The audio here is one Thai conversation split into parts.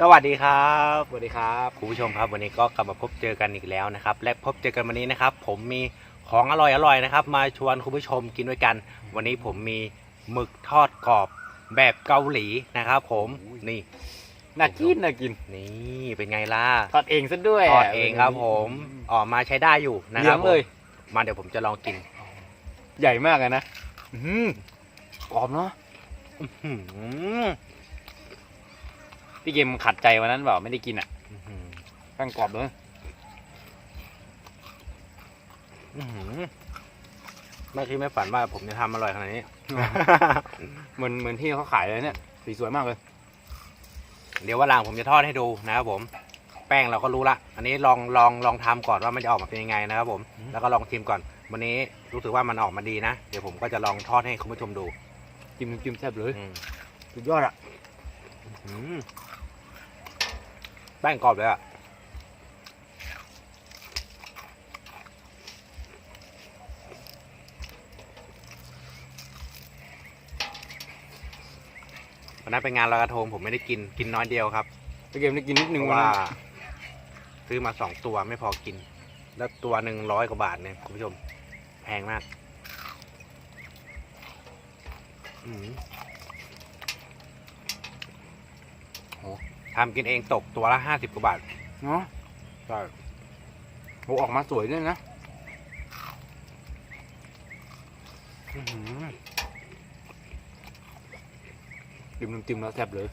สวัสดีครับสวัสดีครับคุณผู้ชมครับ วันนี้ก็กลับมาพบเจอกันอีกแล้วนะครับ และพบเจอกันวันนี้นะครับ ผมมีของอร่อยๆนะครับ มาชวนคุณผู้ชมกินด้วยกัน วันนี้ผมมีหมึกทอดกรอบแบบเกาหลีนะครับ ผมนี่น่ากินน่ากินนี่เป็นไงล่ะทอดเองซะด้วยทอดเองครับ ผมออกมาใช้ได้อยู่นะเหคลืรัอบงเลยผมมาเดี๋ยวผมจะลองกิน ใหญ่มากเลยนะอื้อหือกรอบเนาะอื้อหือ พี่เกมขัดใจวันนั้นเปล่าไม่ได้กินอะอื้อหือแป้งกรอบเลยอื้อหือไม่คิดไม่ฝันว่าผมจะทำอร่อยขนาดนี้ เหมือนเหมือนที่เขาขายเลยเนี่ย สีสวยมากเลย เดี๋ยววันหลังผมจะทอดให้ดูนะครับผม แป้งเราก็รู้ละ อันนี้ลองลองลองทำก่อนว่ามันจะออกมาเป็นยังไงนะครับผมอืมแล้วก็ลองชิมก่อน วันนี้รู้สึกว่ามันออกมาดีนะ เดี๋ยวผมก็จะลองทอดให้คุณผู้ชมดู จิ้มน้ำจิ้มแซ่บเลยอืมสุดยอดอะอืม แป้งกรอบเลยอะวันนั้นไปงานลอยกระทงผมไม่ได้กินกินน้อยเดียวครับพี่เกมได้กินนิดนึงเพวันราะว่านั้นซื้อมาสองตัวไม่พอกิน แล้วตัวหนึ่งร้อยกว่าบาทเนี่ยคุณผู้ชม แพงมาก อืมโห ทำกินเองตกตัวละห้าสิบกว่าบาทเนาะใช่โหออกมาสวยด้วยนะอื้อหือจิ้มน้ำจิ้มแล้วแซ่บเลย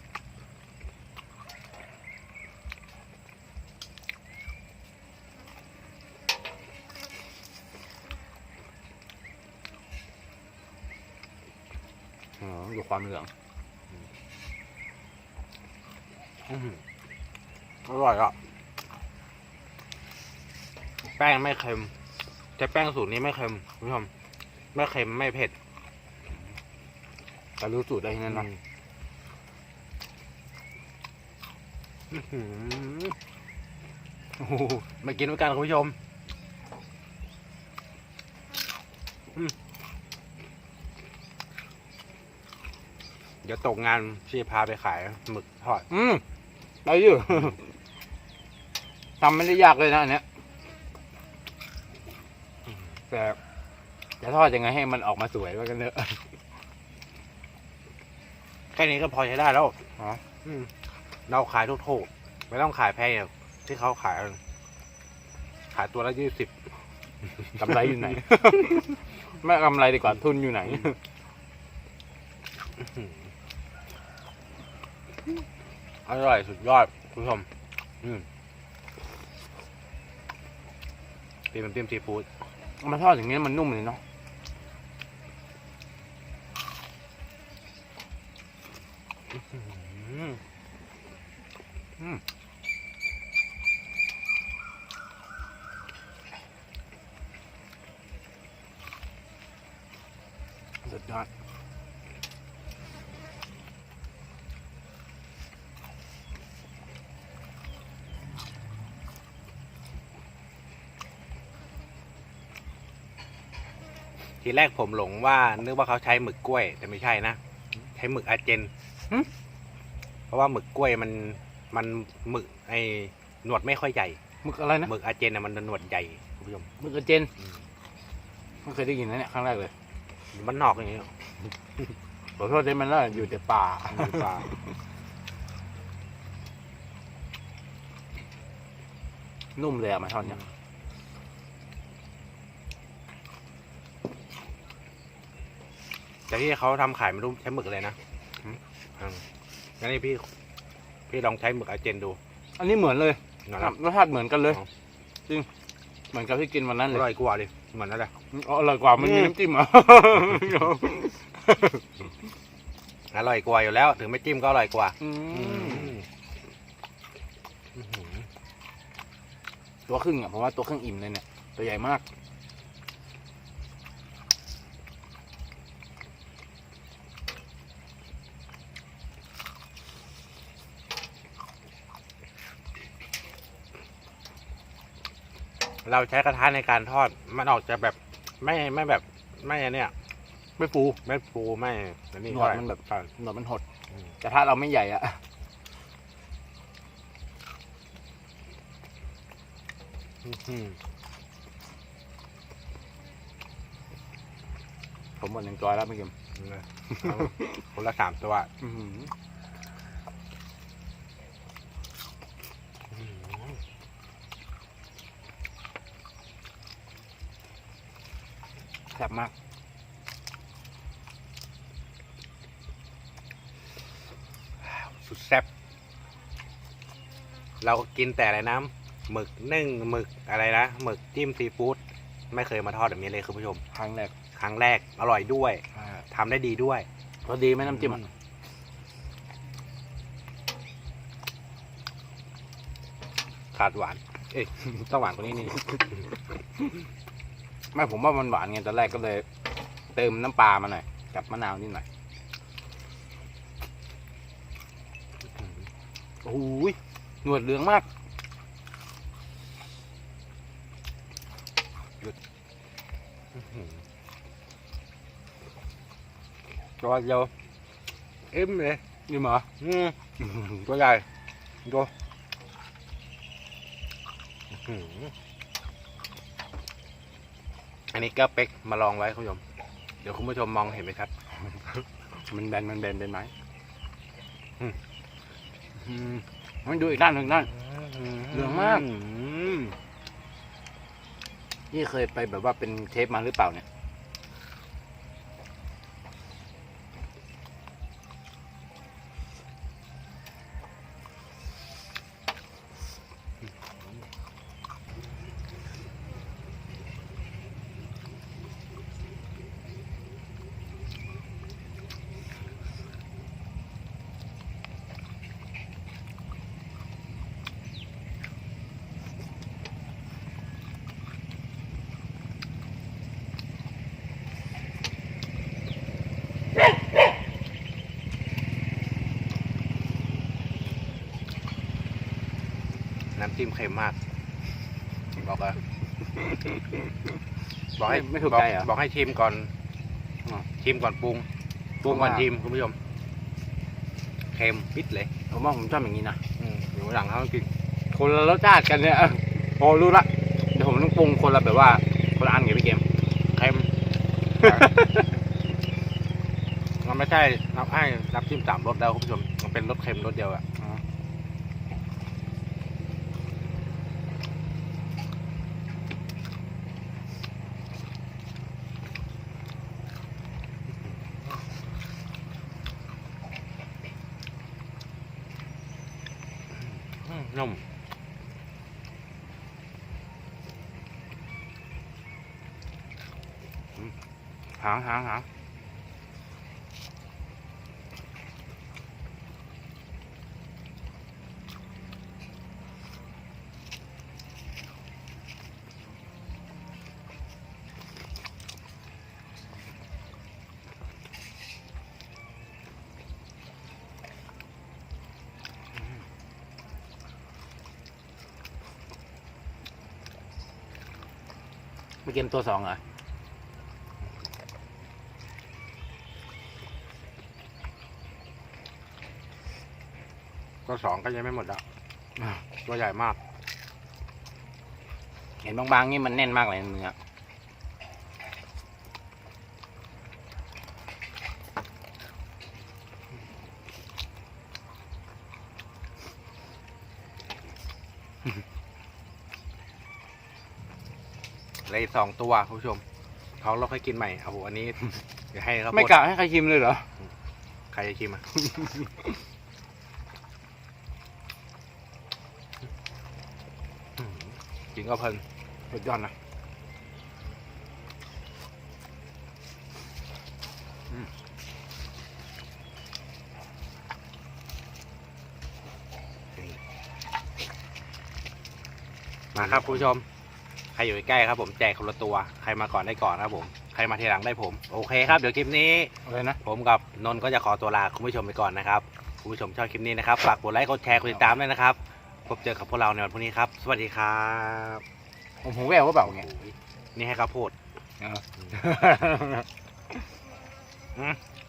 อ๋อดูความเหลือง อื้อหืออร่อยอะ แป้งไม่เค็มแต่แป้งสูตรนี้ไม่เค็มคุณผู้ชมไม่เค็มไม่เผ็ดแต่รู้สูตรได้ที่นั่นนะอื้อหือโอ้โหมากินด้วยกันคุณผู้ชมอืมเดี๋ยวตกงานพี่พาไปขายหมึกทอด อืม ได้อยู่ ทำไม่ได้ยากเลยนะอันเนี้ยแต่จะทอดยังไงให้มันออกมาสวยว่ากันเนอะแค่นี้ก็พอใช้ได้แล้วอ๋ออืมเราขายถูกๆไม่ต้องขายแพงอย่างที่เขาขายกันขายตัวละยี่สิบกำไรอยู่ไหน ไม่กำไรดีกว่าทุนอยู่ไหน อร่อยสุดยอดคุณผู้ชมอืมตีมันเตรียมซีฟู้ดเอามาทอดอย่างนี้มันนุ่มเลยเนาะอืมสุดยอด ทีแรกผมหลงว่านึกว่าเขาใช้หมึกกล้วย แต่ไม่ใช่นะ ใช้หมึกอาเจนเพราะว่าหมึกกล้วยมันมันหมึกไอหนวดไม่ค่อยใหญ่หมึกอะไรนะหมึกอาเจนน่ะมันหนวดใหญ่คุณผู้ชมหมึกกระเจนอืมไม่เคยได้ยินนะเนี่ยครั้งแรกเลย มันนอกอย่างนี้ขอโทษได้มันแล้วอยู่แต่ป่าหรือเปล่านุ่มเลยอะมาทอดเนี่ย แต่ที่เขาทำขายไม่รู้ใช้หมึกอะไรนะอืมอืมงั้นนี่พี่ พี่ลองใช้หมึกอาเจนดู อันนี้เหมือนเลยนะครับรสชาติเหมือนกันเลยอ๋อจริงเหมือนกับที่กินวันนั้นอเลยร่อยกว่าดิเหมือนนั่นแหละอ๋ออร่อยกว่ามันมีอืมน้ำจิ้มเหรออร่อยกว่าอยู่แล้ว ถึงไม่จิ้มก็อร่อยกว่าอืมอื้อหือตัวครึ่งอะเพราะว่าตัวครึ่งอิ่มเลยเนี่ยตัวใหญ่มาก เราใช้กระทะในการทอด มันออกจะแบบไม่ไม่แบบไม่เนี่ย ไม่ฟูไม่ฟูไม่อันนี้หนวดมันแบบ ใช่ หนวดมันหดกระทะเราไม่ใหญ่อะผมหมดหนึ่งจอยแล้วไม่เกมเคนละสามตัวอื้อหือ แซ่บมากสุดแซ่บเราก็กินแต่อะไรนะหมึกนึ่งหมึกอะไรนะหมึกจิ้มซีฟู้ดไม่เคยมาทอดแบบนี้เลยคุณผู้ชม ครั้งแรกครั้งแรกอร่อยด้วยทำได้ดีด้วยพอดีไหมน้ำจิ้มอะขาดหวานต้องหวานกว่านี้นี่ ไม่ผมว่ามันหวานไงตอนแรกก็เลย เติมน้ำปลามาหน่อยกับมะนาวนิดหน่อยโอ้โหยหนวดเหลืองมากตัวเดียวอิ่มเลยนี่เหรออืมตัวใหญ่ดูอื้ อันนี้ก็เป๊กมาลองไว้คุณผู้ชม เดี๋ยวคุณผู้ชมมองเห็นไหมครับ มันแบนมันแบนเป็นไหมมันดูอีกด้านหนึ่งด้านเหลืองมาก นี่เคยไปแบบว่าเป็นเทปมาหรือเปล่าเนี่ย จิ้มเค็มมาก บอกว่าบอกให้ไม่ไม่ถูกใจเหรอบอกบอกให้ชิมก่อนอ๋อชิมก่อนปรุงปรุงก่อนว่าชิมคุณผู้ชมเค็มปิดเลยผมว่าผมชอบอย่างนี้นะอืมอยู่หลังเขาต้องกินคนละรสชาติกันเนี่ยโอ้รู้ละเดี๋ยวผมต้องปรุงคนละแบบว่าคนละอันกับพี่เกม เค็มมันไม่ใช่น้ำไอ้น้ำจิ้มสามรสแล้วคุณผู้ชมมันเป็นรสเค็มรสเดียวอะ อ๋ออืม นุ่มหางหางหางพี่เกมตัวสองเหรอก็สองก็ยังไม่หมดอะตัวใหญ่มาก เห็นบางๆนี่มันแน่นมากเลยเนื้อ เลยสองตัวคุณผู้ชมท้องเราค่อยกินใหม่เอาอันนี้เดี๋ยวให้เขาไม่กะให้ใครชิมเลยเหรอ ใครจะชิมอะ กินก็เพลินสุดยอดนะมาครับคุณผู้ชมใครอยู่ใกล้ๆครับผมแจกคนละตัว ใครมาก่อนได้ก่อนครับผม ใครมาทีหลังได้ผม โอเคครับ เดี๋ยวคลิปนี้อะไรนะ ผมกับนนท์ก็จะขอตัวลาคุณผู้ชมไปก่อนนะครับ คุณผู้ชมชอบคลิปนี้นะครับ ฝากกดไลค์ กดแชร์ กดติดตามด้วยนะครับ พบเจอกับพวกเราในวันพรุ่งนี้ครับ สวัสดีครับผมหูแววว่าเปล่าเนี่ยนี่ให้ข้าวโพด เอออืม